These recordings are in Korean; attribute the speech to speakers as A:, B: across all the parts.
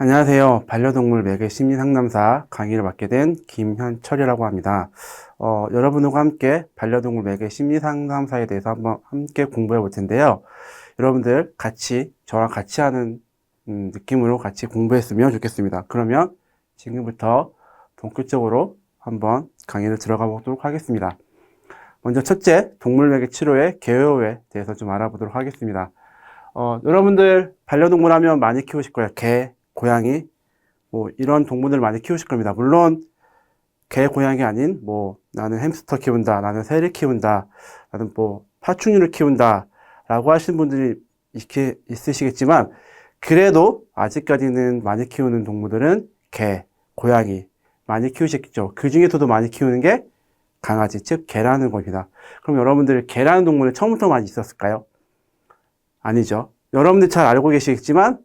A: 안녕하세요. 반려동물 매개 심리 상담사 강의를 맡게 된 김현철이라고 합니다. 어, 여러분들과 함께 반려동물 매개 심리 상담사에 대해서 한번 함께 공부해 볼 텐데요. 여러분들 같이 저랑 같이 하는 음, 느낌으로 같이 공부했으면 좋겠습니다. 그러면 지금부터 본격적으로 한번 강의를 들어가 보도록 하겠습니다. 먼저 첫째, 동물 매개 치료의 개요에 대해서 좀 알아보도록 하겠습니다. 어, 여러분들 반려동물 하면 많이 키우실 거예요. 개, 고양이, 뭐 이런 동물들 많이 키우실 겁니다. 물론 개, 고양이 아닌 뭐 나는 햄스터 키운다, 나는 새를 키운다, 나는 뭐 파충류를 키운다 라고 하시는 분들이 이렇게 있으시겠지만 그래도 아직까지는 많이 키우는 동물들은 개, 고양이 많이 키우셨겠죠. 그 중에서도 많이 키우는 게 강아지, 즉 개라는 겁니다. 그럼 여러분들 개라는 동물은 처음부터 많이 있었을까요? 아니죠. 여러분들 잘 알고 계시겠지만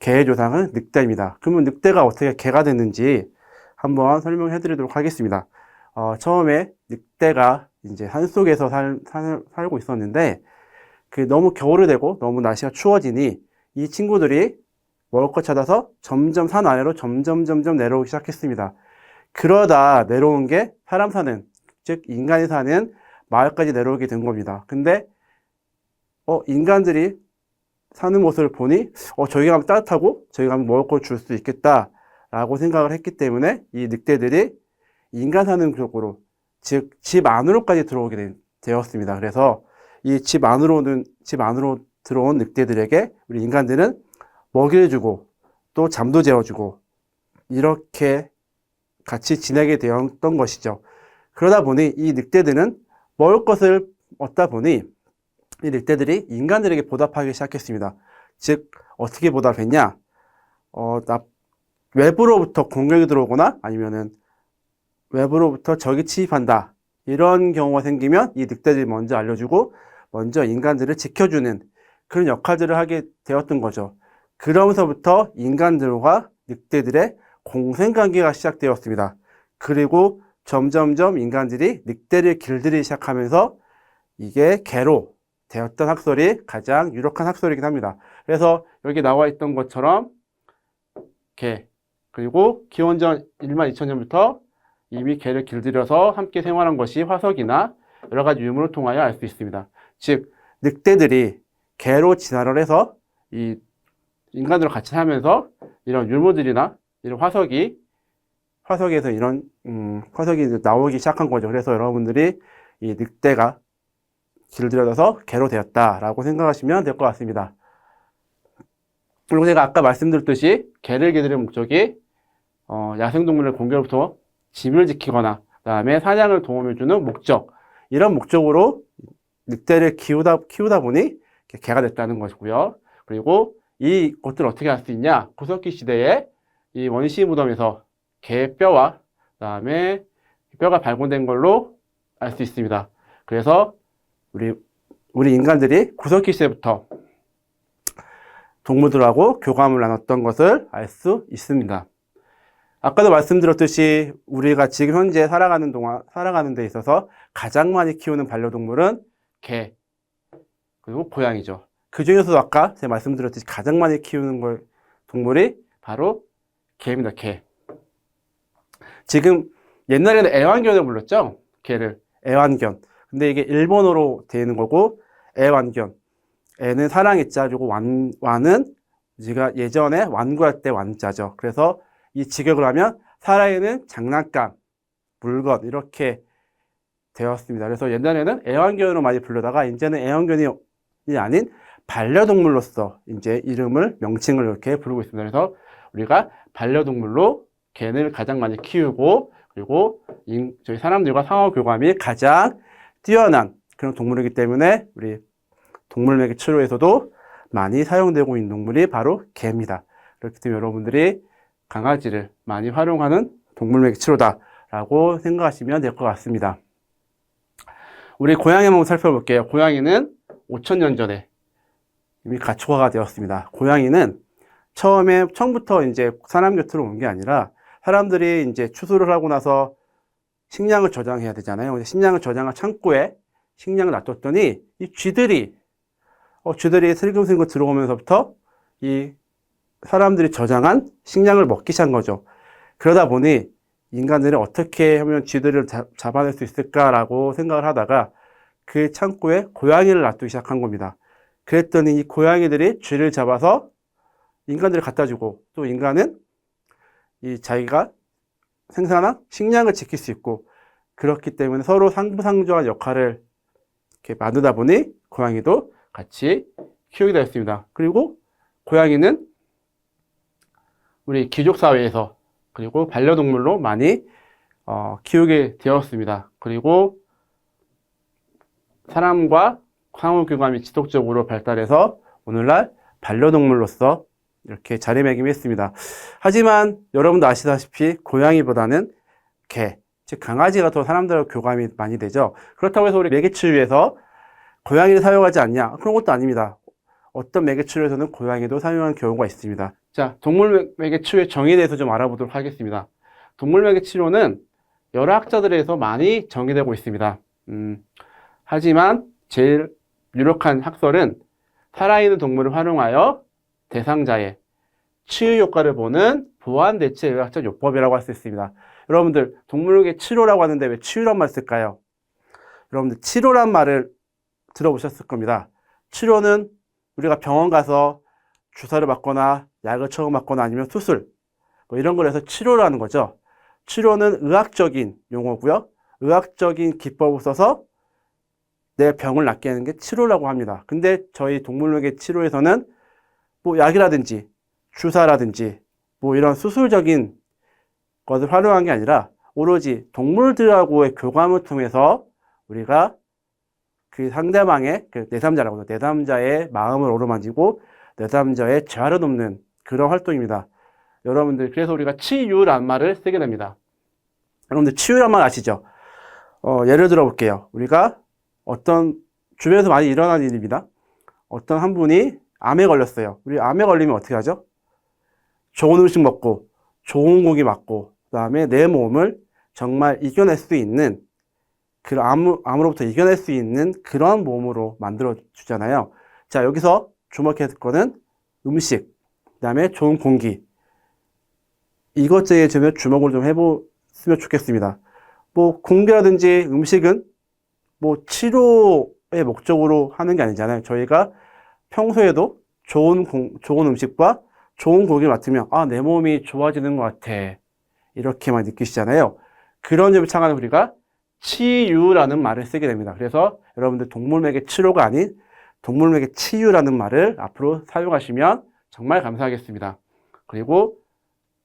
A: 개의 조상은 늑대입니다. 그러면 늑대가 어떻게 개가 됐는지 한번 설명해 드리도록 하겠습니다. 어, 처음에 늑대가 이제 산 속에서 살, 살, 살고 있었는데 그 너무 겨울이 되고 너무 날씨가 추워지니 이 친구들이 먹을 것 찾아서 점점 산 아래로 점점 점점 내려오기 시작했습니다. 그러다 내려온 게 사람 사는 즉 인간이 사는 마을까지 내려오게 된 겁니다. 근데 어 인간들이 사는 모습을 보니 어 저희가 가면 따뜻하고 저희가 가면 먹을 걸 줄 수 있겠다라고 생각을 했기 때문에 이 늑대들이 인간 사는 쪽으로 즉 집 안으로까지 들어오게 된- 되었습니다. 그래서 이 집 안으로는 집 안으로 들어온 늑대들에게 우리 인간들은 먹이를 주고 또 잠도 재워주고 이렇게 같이 지내게 되었던 것이죠. 그러다 보니 이 늑대들은 먹을 것을 얻다 보니 이 늑대들이 인간들에게 보답하기 시작했습니다. 즉 어떻게 보답했냐? 어, 나 외부로부터 공격이 들어오거나 아니면은 외부로부터 적이 침입한다. 이런 경우가 생기면 이 늑대들이 먼저 알려주고 먼저 인간들을 지켜주는 그런 역할들을 하게 되었던 거죠. 그러면서부터 인간들과 늑대들의 공생 관계가 시작되었습니다. 그리고 점점점 인간들이 늑대를 길들이기 시작하면서 이게 개로 되었던 학설이 가장 유력한 학설이긴 합니다. 그래서 여기 나와 있던 것처럼 개 그리고 기원전 1만 2천년부터 이미 개를 길들여서 함께 생활한 것이 화석이나 여러 가지 유물을 통하여 알 수 있습니다. 즉 늑대들이 개로 진화를 해서 이 인간으로 같이 살면서 이런 유물들이나 이런 화석이 화석에서 이런 음, 화석이 나오기 시작한 거죠. 그래서 여러분들이 이 늑대가 길들여져서 개로 되었다라고 생각하시면 될 것 같습니다. 그리고 제가 아까 말씀드렸듯이 개를 기르는 목적이 어, 야생동물의 공격으로부터 짐을 지키거나 그다음에 사냥을 도움해주는 목적 이런 목적으로 늑대를 키우다 키우다 보니 개가 됐다는 것이고요. 그리고 이 것들을 어떻게 할 수 있냐? 구석기 시대에 이 원시 무덤에서 개 뼈와 그다음에 뼈가 발견된 걸로 알 수 있습니다. 그래서 우리 우리 인간들이 구석기 시대부터 동물들하고 교감을 나눴던 것을 알 수 있습니다. 아까도 말씀드렸듯이 우리가 지금 현재 살아가는 동안 살아가는 데 있어서 가장 많이 키우는 반려동물은 개 그리고 고양이죠. 그 중에서도 아까 제가 말씀드렸듯이 가장 많이 키우는 걸 동물이 바로 개입니다. 개. 지금 옛날에는 애완견을 불렀죠. 개를 애완견. 근데 이게 일본어로 되는 거고 애완견. 애는 사랑의 자주고 완, 완은 우리가 예전에 완구할 때 완자죠. 그래서 이 직역을 하면 살아있는 장난감, 물건 이렇게 되었습니다. 그래서 옛날에는 애완견으로 많이 부르다가 이제는 애완견이 아닌 반려동물로서 이제 이름을 명칭을 이렇게 부르고 있습니다. 그래서 우리가 반려동물로 개를 가장 많이 키우고 그리고 인- 저희 사람들과 상호 교감이 가장 뛰어난 그런 동물이기 때문에 우리 동물매개 치료에서도 많이 사용되고 있는 동물이 바로 개입니다. 그렇기 때문에 여러분들이 강아지를 많이 활용하는 동물매개 치료다라고 생각하시면 될 것 같습니다. 우리 고양이 한번 살펴볼게요. 고양이는 5천년 전에 이미 가초화가 되었습니다. 고양이는 처음에 처음부터 이제 사람 곁으로 온 게 아니라 사람들이 이제 추수를 하고 나서 식량을 저장해야 되잖아요. 식량을 저장한 창고에 식량을 놔뒀더니 이 쥐들이 어, 쥐들이 슬금슬금 들어오면서부터 이 사람들이 저장한 식량을 먹기 시작한 거죠. 그러다 보니 인간들이 어떻게 하면 쥐들을 잡- 잡아낼 수 있을까라고 생각을 하다가 그 창고에 고양이를 놔두기 시작한 겁니다. 그랬더니 이 고양이들이 쥐를 잡아서 인간들을 갖다 주고 또 인간은 이 자기가 생산한 식량을 지킬 수 있고 그렇기 때문에 서로 상부상조한 역할을 이렇게 만들다 보니 고양이도 같이 키우게 되었습니다. 그리고 고양이는 우리 귀족 사회에서 그리고 반려동물로 많이 어, 키우게 되었습니다. 그리고 사람과 상호교감이 지속적으로 발달해서 오늘날 반려동물로서 이렇게 자리매김했습니다. 하지만 여러분도 아시다시피 고양이보다는 개, 즉 강아지가 더 사람들과 교감이 많이 되죠. 그렇다고 해서 우리 매개치유에서 고양이를 사용하지 않냐? 그런 것도 아닙니다. 어떤 매개치유에서는 고양이도 사용하는 경우가 있습니다. 자, 동물 매개치유의 정의에 대해서 좀 알아보도록 하겠습니다. 동물 매개치료는 여러 학자들에서 많이 정의되고 있습니다. 음, 하지만 제일 유력한 학설은 살아있는 동물을 활용하여 대상자의 치유 효과를 보는 보완 대체 의학적 요법이라고 할 수 있습니다. 여러분들 동물계 치료라고 하는데 왜 치유란 말 쓸까요? 여러분들 치료란 말을 들어보셨을 겁니다. 치료는 우리가 병원 가서 주사를 맞거나 약을 처음 맞거나 아니면 수술 뭐 이런 걸 해서 치료라는 거죠. 치료는 의학적인 용어고요. 의학적인 기법을 써서 내 병을 낫게 하는 게 치료라고 합니다. 근데 저희 동물학의 치료에서는 뭐 약이라든지 주사라든지 뭐 이런 수술적인 것을 활용한 게 아니라 오로지 동물들하고의 교감을 통해서 우리가 그 상대방의 그 내담자라고. 내담자의 마음을 어루만지고 내담자의 재활을 돕는 그런 활동입니다. 여러분들 그래서 우리가 치유란 말을 쓰게 됩니다. 여러분들 치유란 말 아시죠? 어, 예를 들어 볼게요. 우리가 어떤 주변에서 많이 일어나는 일입니다. 어떤 한 분이 암에 걸렸어요. 우리 암에 걸리면 어떻게 하죠? 좋은 음식 먹고 좋은 고기 맞고 그 다음에 내 몸을 정말 이겨낼 수 있는 그 암, 암으로부터 이겨낼 수 있는 그런 몸으로 만들어 주잖아요. 자, 여기서 주목해야 될 거는 음식, 그 다음에 좋은 공기. 이것저에 좀 주목을 좀 해보시면 좋겠습니다. 뭐 공기라든지 음식은 뭐 치료의 목적으로 하는 게 아니잖아요. 저희가 평소에도 좋은 공, 좋은 음식과 좋은 고기를 맡으면 아, 내 몸이 좋아지는 것 같아. 이렇게만 느끼시잖아요. 그런 점을 창하는 우리가 치유라는 말을 쓰게 됩니다. 그래서 여러분들 동물맥의 치료가 아닌 동물맥의 치유라는 말을 앞으로 사용하시면 정말 감사하겠습니다. 그리고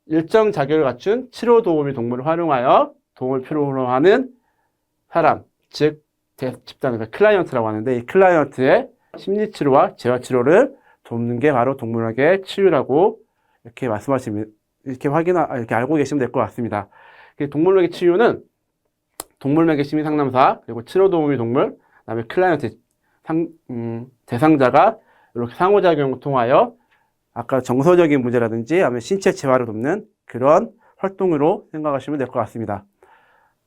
A: 일정 자격을 갖춘 치료 도우미 동물을 활용하여 도움을 필요로 하는 사람, 즉 대- 집단, 그 클라이언트라고 하는데 이 클라이언트의 심리 치료와 재활 치료를 돕는 게 바로 동물학의 치유라고 이렇게 말씀하시면 이렇게 확인 이렇게 알고 계시면 될 것 같습니다. 그 동물학의 치유는 동물맥의 심리 상담사 그리고 치료 도우미 동물 그다음에 클라이언트 상, 음, 대상자가 이렇게 상호작용을 통하여 아까 정서적인 문제라든지 아니면 신체 재활을 돕는 그런 활동으로 생각하시면 될 것 같습니다.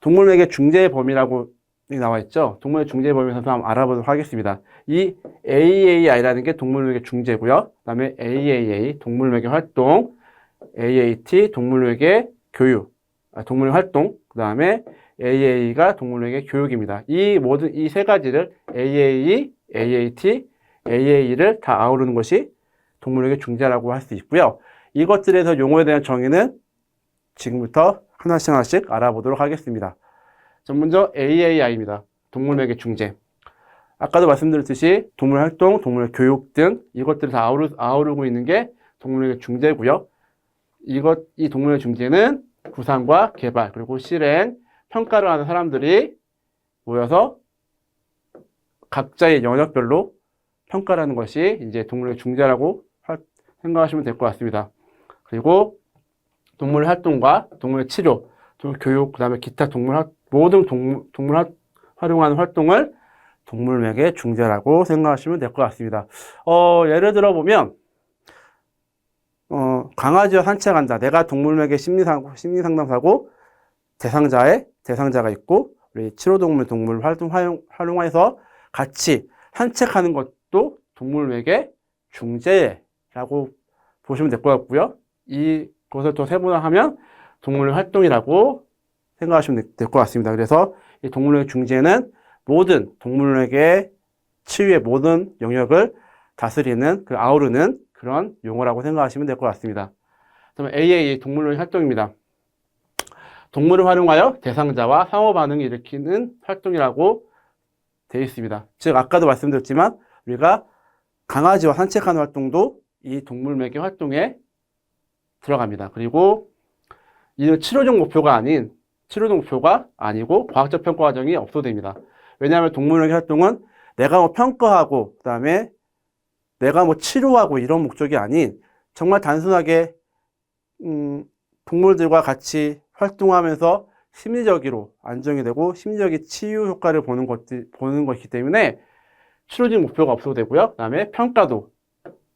A: 동물맥의 중재 범위라고 나와 있죠. 동물의 중재 범위에서 한번 알아보도록 하겠습니다. 이 AAI라는 게 동물맥의 중재고요. 그다음에 AAA 동물맥의 활동, AAT 동물맥의 교육, 아, 동물 활동, 그다음에 AA가 동물맥의 교육입니다. 이 모든 이 세 가지를 AAE, AAT, AA를 다 아우르는 것이 동물맥의 중재라고 할 수 있고요. 이것들에서 용어에 대한 정의는 지금부터 하나씩 하나씩 알아보도록 하겠습니다. 자, 먼저 AAI입니다. 동물맥의 중재. 아까도 말씀드렸듯이 동물 활동, 동물 교육 등 이것들을 다 아우르, 아우르고 있는 게 동물맥의 중재고요. 이것, 이 동물의 중재는 구상과 개발, 그리고 실행, 평가를 하는 사람들이 모여서 각자의 영역별로 평가를 하는 것이 이제 동물의 중재라고 하- 생각하시면 될 것 같습니다. 그리고 동물 활동과 동물 치료, 동물 교육, 그 다음에 기타 동물, 활- 모든 동물, 동물 활- 활용하는 활동을 동물맥의 중재라고 생각하시면 될 것 같습니다. 어, 예를 들어 보면, 어, 강아지와 산책한다. 내가 동물맥의 심리상, 심리상담사고, 대상자의, 대상자가 있고, 우리 치료동물, 동물 활동, 활용, 활용해서 같이 산책하는 것도 동물맥의 중재라고 보시면 될 것 같고요. 이것을 또 세분화하면 동물의 활동이라고 생각하시면 될 것 같습니다. 그래서 이 동물의 중재는 모든 동물에게 치유의 모든 영역을 다스리는 그 아우르는 그런 용어라고 생각하시면 될 것 같습니다. 그러면 AA 동물의 활동입니다. 동물을 활용하여 대상자와 상호 반응을 일으키는 활동이라고 되어 있습니다. 즉 아까도 말씀드렸지만 우리가 강아지와 산책하는 활동도 이 동물 매개 활동에 들어갑니다. 그리고 이는 치료적 목표가 아닌 치료적 목표가 아니고 과학적 평가 과정이 없어됩니다. 왜냐하면 동물매개 활동은 내가 뭐 평가하고 그다음에 내가 뭐 치료하고 이런 목적이 아닌 정말 단순하게 음, 동물들과 같이 활동하면서 심리적으로 안정이 되고 심리적인 치유 효과를 보는 것 보는 것이기 때문에 치료적 목표가 없어도 되고요. 그다음에 평가도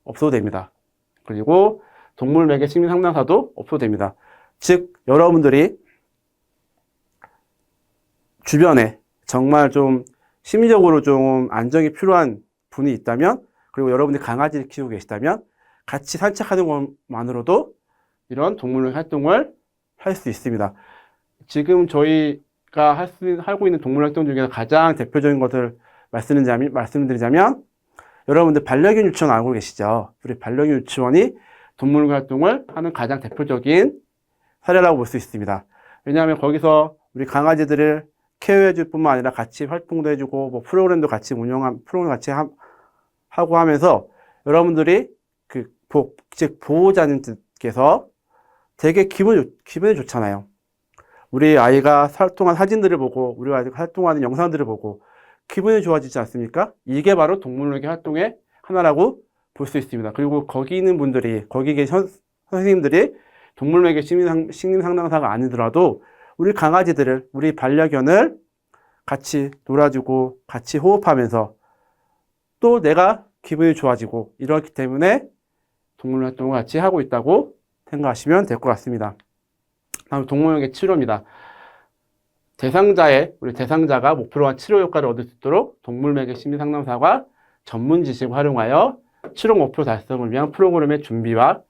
A: 없어도 됩니다. 그리고 동물 매개 심리 상담사도 없어도 됩니다. 즉 여러분들이 주변에 정말 좀 심리적으로 좀 안정이 필요한 분이 있다면 그리고 여러분들이 강아지를 키우고 계시다면 같이 산책하는 것만으로도 이런 동물 활동을 할 수 있습니다. 지금 저희가 할 수, 하고 있는 동물 활동 중에서 가장 대표적인 것을 말씀드리자면, 말씀드리자면 여러분들 반려견 유치원 알고 계시죠? 우리 반려견 유치원이 동물 활동을 하는 가장 대표적인 사례라고 볼 수 있습니다. 왜냐하면 거기서 우리 강아지들을 케어해 줄 뿐만 아니라 같이 활동도 해주고 뭐 프로그램도 같이 운영한 프로그램 같이 하, 하고 하면서 여러분들이 그 복, 즉 보호자님께서 되게 기분 기분이 좋잖아요. 우리 아이가 활동한 사진들을 보고 우리 아이가 활동하는 영상들을 보고 기분이 좋아지지 않습니까? 이게 바로 동물놀이 활동의 하나라고 볼 수 있습니다. 그리고 거기 있는 분들이 거기 계신 선생님들이 동물에게 심리상, 심리상담사가 아니더라도 우리 강아지들을 우리 반려견을 같이 놀아주고 같이 호흡하면서 또 내가 기분이 좋아지고 이렇기 때문에 동물 활동을 같이 하고 있다고 생각하시면 될 것 같습니다. 다음 동물에게 치료입니다. 대상자의 우리 대상자가 목표로 한 치료 효과를 얻을 수 있도록 동물매개 심리 상담사가 전문 지식을 활용하여 치료 목표 달성을 위한 프로그램의 준비와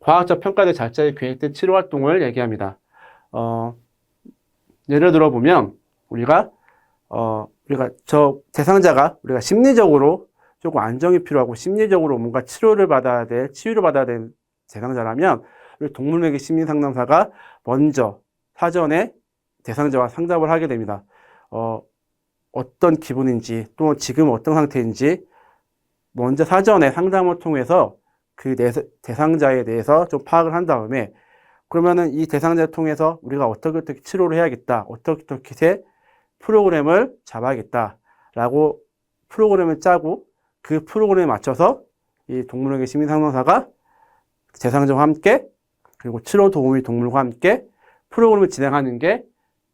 A: 과학적 평가를 잘짜게 계획된 치료 활동을 얘기합니다. 어, 예를 들어 보면 우리가 어, 우리가 저 대상자가 우리가 심리적으로 조금 안정이 필요하고 심리적으로 뭔가 치료를 받아야 될 치유를 받아야 될 대상자라면 우리 동물매개 심리 상담사가 먼저 사전에 대상자와 상담을 하게 됩니다. 어, 어떤 기분인지 또 지금 어떤 상태인지 먼저 사전에 상담을 통해서 그 대상자에 대해서 좀 파악을 한 다음에 그러면은 이 대상자를 통해서 우리가 어떻게 어떻게 치료를 해야겠다 어떻게 어떻게 프로그램을 잡아야겠다 라고 프로그램을 짜고 그 프로그램에 맞춰서 이 동물에게 시민 상담사가 대상자와 함께 그리고 치료 도우미 동물과 함께 프로그램을 진행하는 게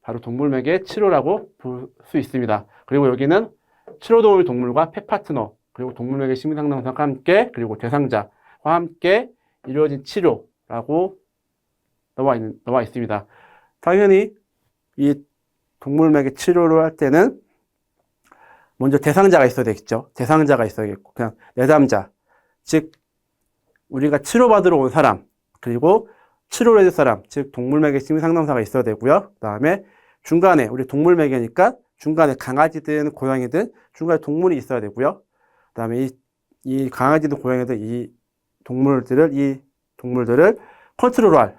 A: 바로 동물맥의 치료라고 볼 수 있습니다. 그리고 여기는 치료 도우미 동물과 펫 파트너 그리고 동물맥의 시민 상담사와 함께 그리고 대상자와 함께 이루어진 치료라고 나와, 있, 나와 있습니다. 당연히 이 동물맥의 치료를 할 때는 먼저 대상자가 있어야 되겠죠. 대상자가 있어야겠고 그냥 내담자 즉 우리가 치료받으러 온 사람 그리고 치료를 해줄 사람, 즉 동물매개 심리 상담사가 있어야 되고요. 그 다음에 중간에 우리 동물매개니까 중간에 강아지든 고양이든 중간에 동물이 있어야 되고요. 그 다음에 이, 이 강아지든 고양이든 이 동물들을 이 동물들을 컨트롤할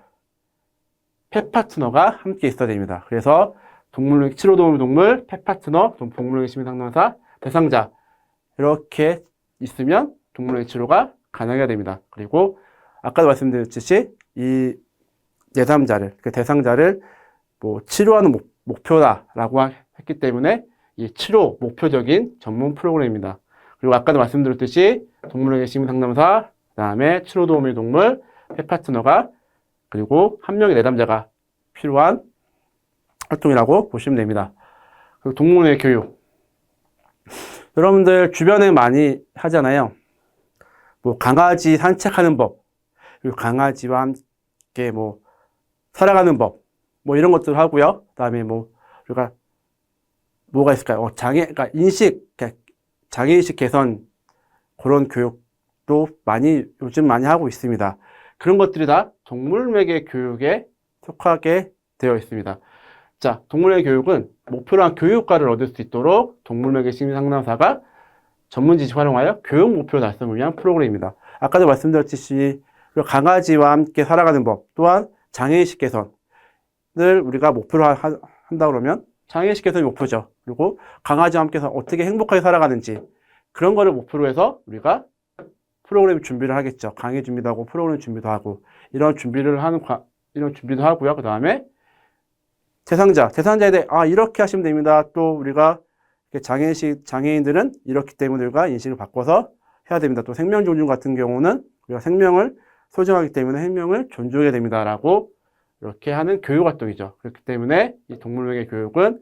A: 펫 파트너가 함께 있어야 됩니다. 그래서 동물 치료도움 동물, 펫 파트너, 동물의 심리상담사, 대상자 이렇게 있으면 동물의 치료가 가능해야 됩니다. 그리고 아까도 말씀드렸듯이 이 제3자를, 그 대상자를 뭐 치료하는 목, 목표다라고 했기 때문에 이 치료 목표적인 전문 프로그램입니다. 그리고 아까도 말씀드렸듯이 동물에게 심리 상담사, 그 다음에 치료 도우미 동물, 펫파트너가 그리고 한 명의 내담자가 필요한 활동이라고 보시면 됩니다. 그리고 동물의 교육. 여러분들 주변에 많이 하잖아요. 뭐 강아지 산책하는 법, 그리고 강아지와 함께 뭐 살아가는 법, 뭐 이런 것들 하고요. 그다음에 뭐 우리가 뭐가 있을까요? 어, 장애, 그러니까 인식, 장애 인식 개선 그런 교육도 많이 요즘 많이 하고 있습니다. 그런 것들이 다 동물매개 교육에 속하게 되어 있습니다. 자, 동물매개 교육은 목표로 한 교육과를 얻을 수 있도록 동물매개 심리 상담사가 전문 지식 활용하여 교육 목표 달성을 위한 프로그램입니다. 아까도 말씀드렸듯이 강아지와 함께 살아가는 법 또한 장애인식 개선을 우리가 목표로 하- 한다 그러면 장애인식 개선이 목표죠. 그리고 강아지와 함께 서 어떻게 행복하게 살아가는지 그런 거를 목표로 해서 우리가 프로그램 준비를 하겠죠. 강의 준비도 하고 프로그램 준비도 하고 이런 준비를 하는 과- 이런 준비도 하고요. 그 다음에 대상자, 대상자에 대해 아 이렇게 하시면 됩니다. 또 우리가 장애인식 장애인들은 이렇기 때문에 우리가 인식을 바꿔서 해야 됩니다. 또 생명 존중 같은 경우는 우리가 생명을 소중하기 때문에 생명을 존중해야 됩니다라고 이렇게 하는 교육 활동이죠. 그렇기 때문에 이 동물매개 교육은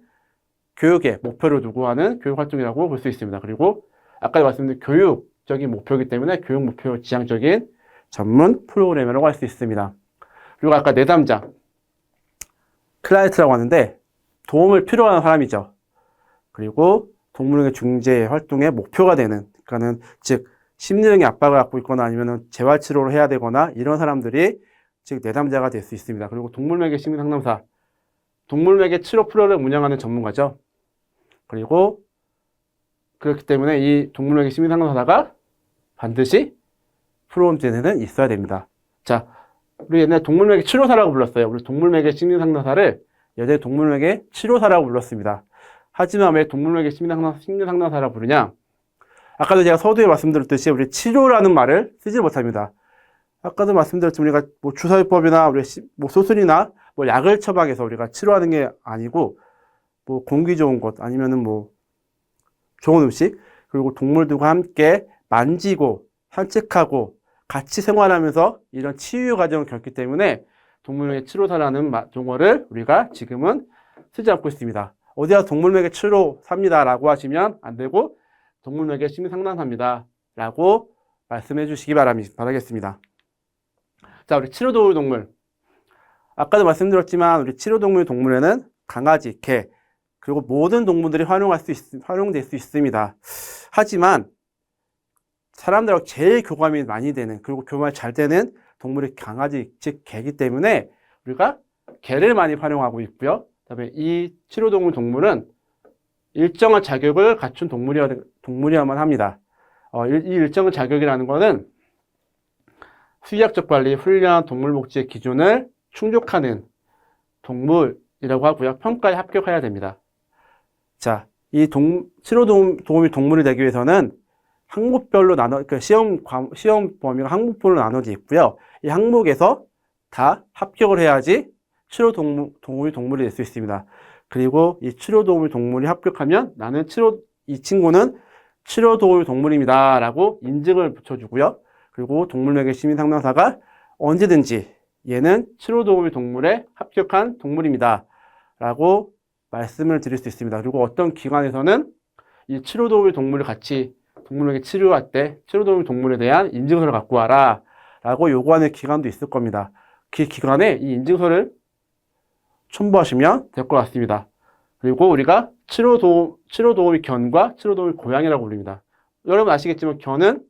A: 교육의 목표를 두고 하는 교육 활동이라고 볼 수 있습니다. 그리고 아까 말씀드린 교육적인 목표이기 때문에 교육 목표 지향적인 전문 프로그램이라고 할 수 있습니다. 그리고 아까 내담자 클라이트라고 하는데 도움을 필요한 사람이죠. 그리고 동물의 중재 활동의 목표가 되는 그러니까는 즉 심리적인 압박을 갖고 있거나 아니면은 재활 치료를 해야 되거나 이런 사람들이 즉 내담자가 될 수 있습니다. 그리고 동물매개 심리 상담사 동물매개 치료 프로를 운영하는 전문가죠. 그리고 그렇기 때문에 이 동물매개 심리 상담사가 반드시 프로그램에는 있어야 됩니다. 자, 우리 옛날에 동물매개 치료사라고 불렀어요. 우리 동물매개 심리 상담사를 예전에 동물매개 치료사라고 불렀습니다. 하지만 왜 동물매개 심리 상담, 심리 상담사라고 부르냐? 아까도 제가 서두에 말씀드렸듯이 우리 치료라는 말을 쓰지 못합니다. 아까도 말씀드렸지만 우리가 뭐 주사요법이나 우리 시- 뭐 소술이나 뭐 약을 처방해서 우리가 치료하는 게 아니고 뭐 공기 좋은 곳 아니면은 뭐 좋은 음식 그리고 동물들과 함께 만지고 산책하고 같이 생활하면서 이런 치유 과정을 겪기 때문에 동물매개 치료사라는 마- 용어를 우리가 지금은 쓰지 않고 있습니다. 어디야 동물매개 치료사입니다 라고 하시면 안 되고 동물매개 심리 상담사입니다 라고 말씀해 주시기. 바라겠습니다. 자, 우리 치료 도울 동물. 아까도 말씀드렸지만 우리 치료 동물 동물에는 강아지, 개, 그리고 모든 동물들이 활용할 수 있, 활용될 수 있습니다. 하지만 사람들하고 제일 교감이 많이 되는 그리고 교감이 잘 되는 동물이 강아지, 즉 개이기 때문에 우리가 개를 많이 활용하고 있고요. 그다음에 이 치료동물 동물은 일정한 자격을 갖춘 동물이어야, 동물이어야만 합니다. 어, 이, 이 일정한 자격이라는 것은 수의학적 관리, 훈련, 동물복지의 기준을 충족하는 동물이라고 하고요. 평가에 합격해야 됩니다. 자, 이 동, 치료 도움, 도움이 동물이 되기 위해서는 항목별로 나눠, 그 시험, 과- 시험 범위가 항목별로 나눠져 있고요. 이 항목에서 다 합격을 해야지 치료 동물, 도움이 동물이 될 수 있습니다. 그리고 이 치료 도움이 동물이 합격하면 나는 치료, 이 친구는 치료 도움이 동물입니다. 라고 인증을 붙여주고요. 그리고 동물매개 시민 상담사가 언제든지 얘는 치료 도움이 동물에 합격한 동물입니다. 라고 말씀을 드릴 수 있습니다. 그리고 어떤 기관에서는 이 치료 도움이 동물을 같이 동물에게 치료할 때 치료 도움이 동물에 대한 인증서를 갖고 와라. 라고 요구하는 기관도 있을 겁니다. 그 기관에 이 인증서를 첨부하시면 될 것 같습니다. 그리고 우리가 치료 도움, 치료 도움이 견과 치료 도움이 고양이라고 부릅니다. 여러분 아시겠지만 견은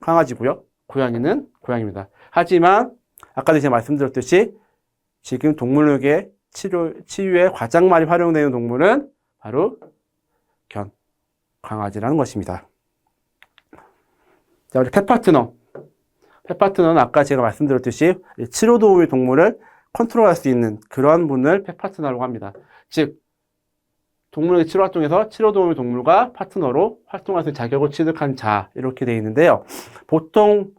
A: 강아지고요. 고양이는 고양이입니다. 하지만 아까도 제가 말씀드렸듯이 지금 동물육의 치료, 치유에 가장 많이 활용되는 동물은 바로 견, 강아지라는 것입니다. 자, 우리 펫파트너. 펫파트너는 아까 제가 말씀드렸듯이 이 치료 도우미 동물을 컨트롤할 수 있는 그러한 분을 펫파트너라고 합니다. 즉, 동물의 치료 활동에서 치료 도우미 동물과 파트너로 활동할 수 있는 자격을 취득한 자, 이렇게 되어 있는데요. 보통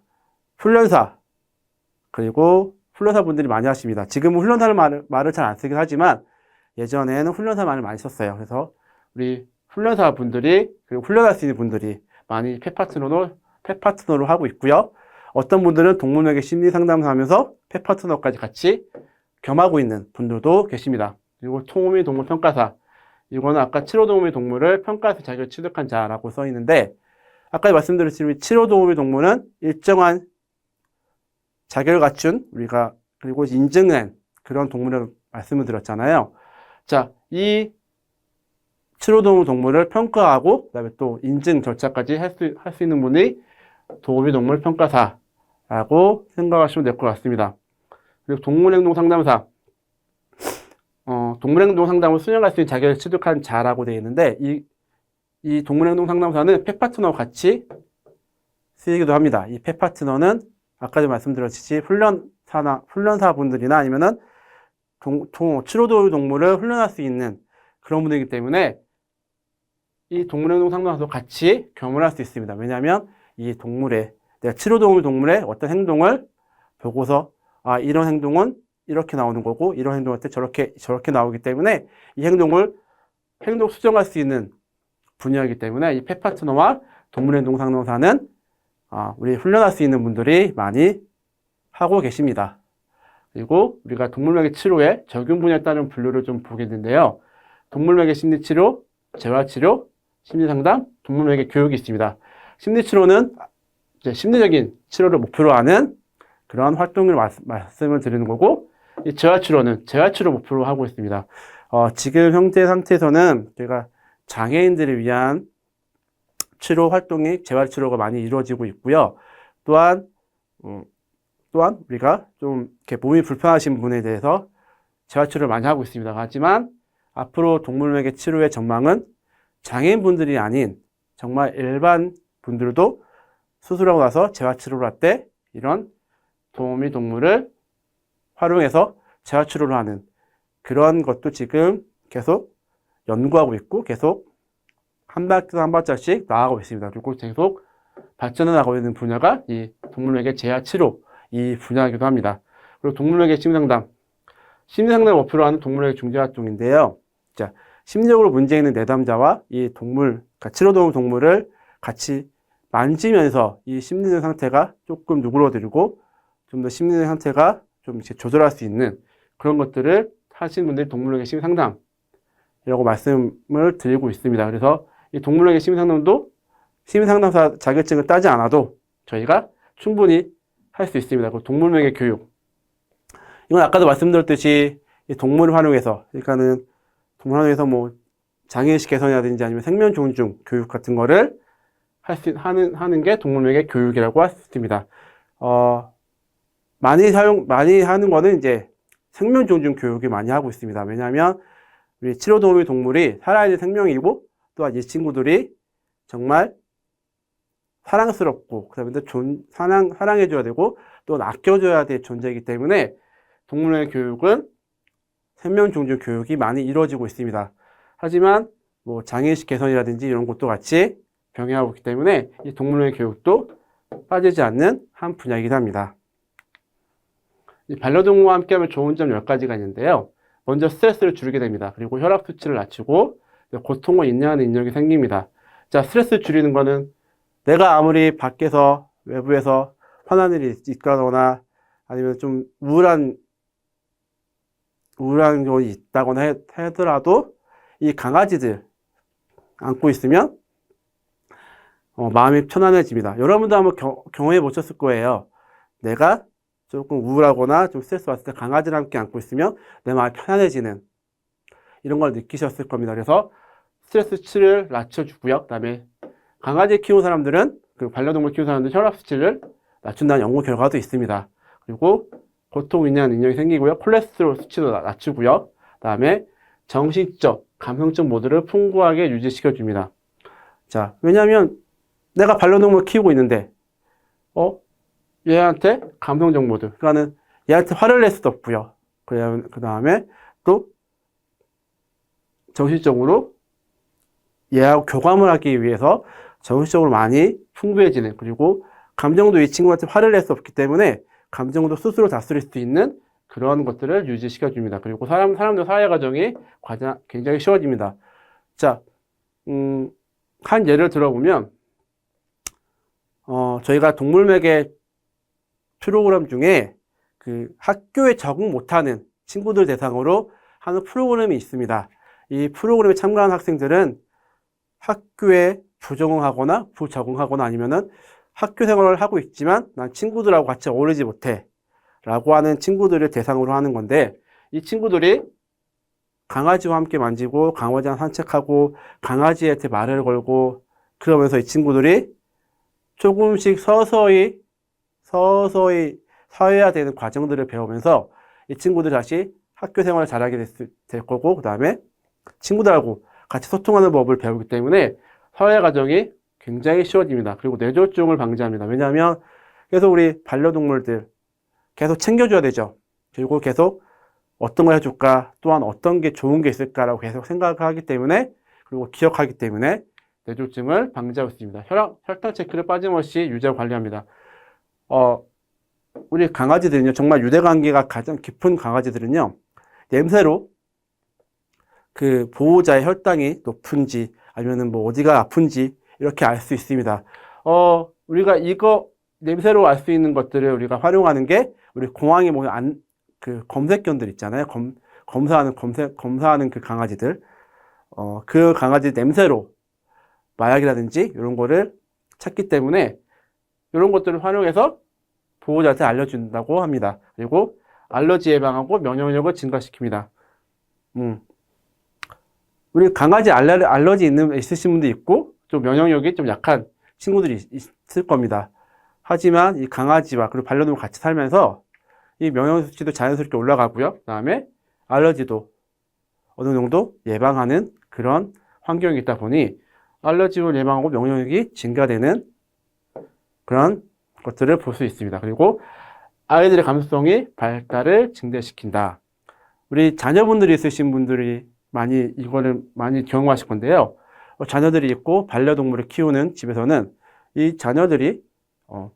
A: 훈련사, 그리고 훈련사 분들이 많이 하십니다. 지금은 훈련사를 말을, 말을 잘 안 쓰긴 하지만 예전에는 훈련사 말을 많이 썼어요. 그래서 우리 훈련사 분들이 그리고 훈련할 수 있는 분들이 많이 펫파트너로 펫파트너로 하고 있고요. 어떤 분들은 동물에게 심리 상담을 하면서 펫파트너까지 같이 겸하고 있는 분들도 계십니다. 그리고 통호미 동물 평가사 이거는 아까 치료 도우미 동물을 평가해서 자격을 취득한 자라고 써 있는데 아까 말씀드렸지만 치료 도우미 동물은 일정한 자격을 갖춘 우리가 그리고 인증된 그런 동물을 말씀을 드렸잖아요. 자, 이 치료동물 동물을 평가하고 그다음에 또 인증 절차까지 할 수 할 수 있는 분이 도우미 동물 평가사라고 라고 생각하시면 될 것 같습니다. 그리고 동물행동 상담사. 어, 동물행동 상담을 수행할 수 있는 자격을 취득한 자라고 되어 있는데, 이, 이 동물행동 상담사는 펫파트너와 같이 쓰이기도 합니다. 이 펫파트너는 아까도 말씀드렸듯이 훈련사나, 훈련사분들이나 아니면은 동, 동, 치료도울 동물을 훈련할 수 있는 그런 분들이기 때문에 이 동물행동 상담사도 같이 겸을할 수 있습니다. 왜냐하면 이 동물의 내가 치료동물 동물의 어떤 행동을 보고서 아 이런 행동은 이렇게 나오는 거고 이런 행동할 때 저렇게 저렇게 나오기 때문에 이 행동을 행동 수정할 수 있는 분야이기 때문에 이 펫파트너와 동물행동 상담사는 아, 우리 훈련할 수 있는 분들이 많이 하고 계십니다. 그리고 우리가 동물맥의 치료의 적용 분야에 따른 분류를 좀 보겠는데요. 동물맥의 심리치료, 재활치료, 심리상담, 동물맥의 교육이 있습니다. 심리치료는 이제 심리적인 치료를 목표로 하는 그런 활동을 말씀, 을 드리는 거고, 이 재활치료는 재활치료 목표로 하고 있습니다. 어, 지금 현재 상태에서는 저희가 장애인들을 위한 치료 활동이 재활치료가 많이 이루어지고 있고요. 또한, 음, 또한 우리가 좀 이렇게 몸이 불편하신 분에 대해서 재활치료를 많이 하고 있습니다. 하지만 앞으로 동물맥의 치료의 전망은 장애인분들이 아닌 정말 일반 분들도 수술하고 나서 재활치료를 할 때 이런 도우미 동물을 활용해서 재활치료를 하는 그런 것도 지금 계속 연구하고 있고 계속 한 발짝 한 발짝씩 나아가고 있습니다. 그리고 계속 발전해 나가고 있는 분야가 이 동물맥의 재활치료 이 분야이기도 합니다. 그리고 동물맥의 심리상담 심리상담을 목표로 하는 동물맥 중재활동인데요. 자, 심리적으로 문제 있는 내담자와 이 동물, 그러니까 치료도움 동물을 같이 만지면서 이 심리적 상태가 조금 누그러들고 좀 더 심리적 상태가 좀 조절할 수 있는 그런 것들을 하시는 분들이 동물학의 심리 상담이라고 말씀을 드리고 있습니다. 그래서 이 동물학의 심리 상담도 심리 상담사 자격증을 따지 않아도 저희가 충분히 할 수 있습니다. 그 동물명의 교육. 이건 아까도 말씀드렸듯이 이 동물을 활용해서, 그러니까는 동물 활용해서 뭐 장애인식 개선이라든지 아니면 생명 존중 교육 같은 거를 할 수, 하는, 하는 게 동물명의 교육이라고 할 수 있습니다. 어, 많이 사용, 많이 하는 거는 이제 생명 존중 교육이 많이 하고 있습니다. 왜냐하면 우리 치료도우미 동물이 살아있는 생명이고 또한 이 친구들이 정말 사랑스럽고 그다음에 존, 사랑 사랑해줘야 되고 또 아껴줘야 될 존재이기 때문에 동물의 교육은 생명 존중 교육이 많이 이루어지고 있습니다. 하지만 뭐 장애식 개선이라든지 이런 것도 같이 병행하고 있기 때문에 이 동물의 교육도 빠지지 않는 한 분야이기도 합니다. 반려동물과 함께하면 좋은 점 10가지가 있는데요. 먼저 스트레스를 줄이게 됩니다. 그리고 혈압 수치를 낮추고 고통을 인내하는 능력이 생깁니다. 자, 스트레스 줄이는 거는 내가 아무리 밖에서 외부에서 화난 일이 있거나 아니면 좀 우울한 우울한 경이 있다거나 하더라도 이 강아지들 안고 있으면 어, 마음이 편안해집니다. 여러분도 한번 겨, 경험해 보셨을 거예요. 내가 조금 우울하거나 좀 스트레스 왔을 때 강아지랑 함께 안고 있으면 내 마음이 편안해지는 이런 걸 느끼셨을 겁니다. 그래서 스트레스 수치를 낮춰주고요. 그 다음에 강아지 키우는 사람들은 그 반려동물 키우는 사람들 혈압 수치를 낮춘다는 연구 결과도 있습니다. 그리고 고통 인내하는 능력이 생기고요. 콜레스테롤 수치도 낮추고요. 그 다음에 정신적, 감성적 모드를 풍부하게 유지시켜 줍니다. 자, 왜냐하면 내가 반려동물 키우고 있는데, 어, 얘한테 감성적 모드. 그러니까는 얘한테 화를 낼 수도 없고요. 그 다음에 또 정신적으로 얘하고 교감을 하기 위해서 정신적으로 많이 풍부해지는 그리고 감정도 이 친구한테 화를 낼 수 없기 때문에 감정도 스스로 다스릴 수 있는 그런 것들을 유지시켜 줍니다. 그리고 사람, 사람들 사회 과정이 과장, 굉장히 쉬워집니다. 자, 음, 한 예를 들어보면, 어, 저희가 동물맥의 프로그램 중에 그 학교에 적응 못하는 친구들 대상으로 하는 프로그램이 있습니다. 이 프로그램에 참가한 학생들은 학교에 부적응하거나 부적응하거나 아니면은 학교 생활을 하고 있지만 난 친구들하고 같이 어울리지 못해 라고 하는 친구들을 대상으로 하는 건데 이 친구들이 강아지와 함께 만지고 강아지랑 산책하고 강아지한테 말을 걸고 그러면서 이 친구들이 조금씩 서서히 서서히 사회화되는 과정들을 배우면서 이 친구들 다시 학교 생활을 잘하게 됐, 될 거고, 그 다음에 친구들하고 같이 소통하는 법을 배우기 때문에 사회 과정이 굉장히 쉬워집니다. 그리고 뇌졸중을 방지합니다. 왜냐하면 계속 우리 반려동물들 계속 챙겨줘야 되죠. 그리고 계속 어떤 걸 해줄까, 또한 어떤 게 좋은 게 있을까라고 계속 생각을 하기 때문에, 그리고 기억하기 때문에 뇌졸중을 방지하고 있습니다. 혈당, 혈당 체크를 빠짐없이 유지하고 관리합니다. 어, 우리 강아지들은요, 정말 유대관계가 가장 깊은 강아지들은요, 냄새로 그 보호자의 혈당이 높은지, 아니면은 뭐 어디가 아픈지, 이렇게 알 수 있습니다. 어, 우리가 이거 냄새로 알 수 있는 것들을 우리가 활용하는 게 우리 공항에 보면 안, 그 검색견들 있잖아요. 검, 검사하는, 검색, 검사하는 그 강아지들. 어, 그 강아지 냄새로 마약이라든지 이런 거를 찾기 때문에 이런 것들을 활용해서 보호자한테 알려준다고 합니다. 그리고 알러지 예방하고 면역력을 증가시킵니다. 음. 우리 강아지 알레, 알러지 있는, 있으신 분도 있고, 좀 면역력이 좀 약한 친구들이 있을 겁니다. 하지만 이 강아지와 그리고 반려동물 같이 살면서 이 면역 수치도 자연스럽게 올라가고요. 그 다음에 알러지도 어느 정도 예방하는 그런 환경이 있다 보니 알러지를 예방하고 면역력이 증가되는 그런 것들을 볼 수 있습니다. 그리고 아이들의 감수성이 발달을 증대시킨다. 우리 자녀분들이 있으신 분들이 많이 이거를 많이 경험하실 건데요. 어, 자녀들이 있고 반려동물을 키우는 집에서는 이 자녀들이 어,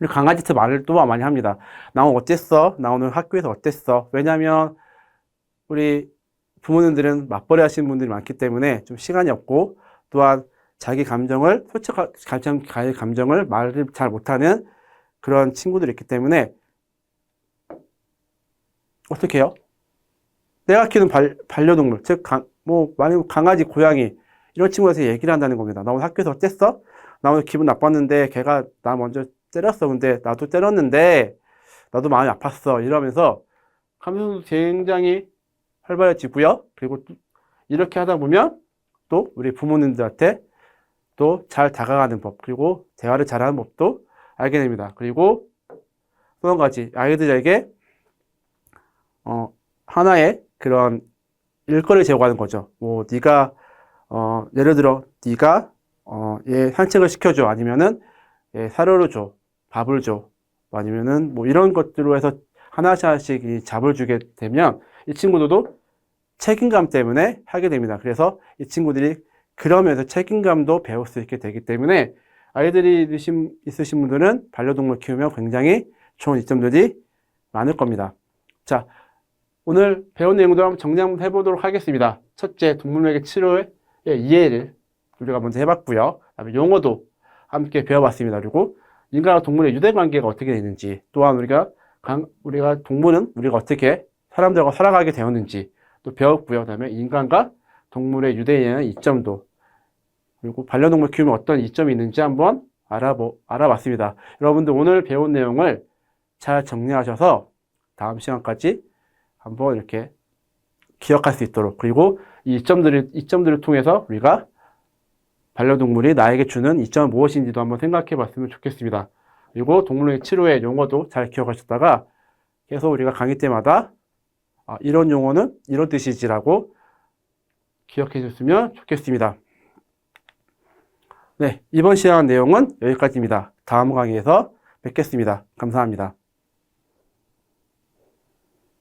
A: 강아지한테 말을 또 많이 합니다. 나 오늘 어땠어? 나 오늘 학교에서 어땠어? 왜냐하면 우리 부모님들은 맞벌이 하시는 분들이 많기 때문에 좀 시간이 없고 또한 자기 감정을 솔직한 자기 감정을 말을 잘 못하는 그런 친구들이 있기 때문에 어떻게 해요? 내가 키우는 발, 반려동물, 즉, 강, 뭐, 만약 강아지, 고양이, 이런 친구한테 얘기를 한다는 겁니다. 나 오늘 학교에서 어땠어? 나 오늘 기분 나빴는데, 걔가 나 먼저 때렸어. 근데 나도 때렸는데, 나도 마음이 아팠어. 이러면서, 감정도 굉장히 활발해지고요. 그리고 또 이렇게 하다 보면, 또 우리 부모님들한테 또 잘 다가가는 법, 그리고 대화를 잘하는 법도 알게 됩니다. 그리고 또 한 가지, 아이들에게, 어, 하나의 그런 일거리를 제공하는 거죠. 뭐 네가 어 예를 들어 네가 어 얘 산책을 시켜줘 아니면은 얘 사료를 줘 밥을 줘 아니면은 뭐 이런 것들로 해서 하나씩 잡을 주게 되면 이 친구들도 책임감 때문에 하게 됩니다. 그래서 이 친구들이 그러면서 책임감도 배울 수 있게 되기 때문에 아이들이 있으신, 있으신 분들은 반려동물 키우면 굉장히 좋은 이점들이 많을 겁니다. 자, 오늘 배운 내용도 한번 정리 한번 해보도록 하겠습니다. 첫째, 동물맥의 치료의 이해를 우리가 먼저 해봤고요. 그다음에 용어도 함께 배워봤습니다. 그리고 인간과 동물의 유대 관계가 어떻게 되는지, 또한 우리가 강, 우리가 동물은 우리가 어떻게 사람들과 살아가게 되었는지 또 배웠고요. 그다음에 인간과 동물의 유대에 대한 이점도 그리고 반려동물 키우면 어떤 이점이 있는지 한번 알아보, 알아봤습니다. 여러분들 오늘 배운 내용을 잘 정리하셔서 다음 시간까지 한번 이렇게 기억할 수 있도록 그리고 이 이점들을 이점들을 통해서 우리가 반려동물이 나에게 주는 이점은 무엇인지도 한번 생각해 봤으면 좋겠습니다. 그리고 동물의 치료의 용어도 잘 기억하셨다가 계속 우리가 강의 때마다 아, 이런 용어는 이런 뜻이지라고 기억해 줬으면 좋겠습니다. 네, 이번 시간 내용은 여기까지입니다. 다음 강의에서 뵙겠습니다. 감사합니다.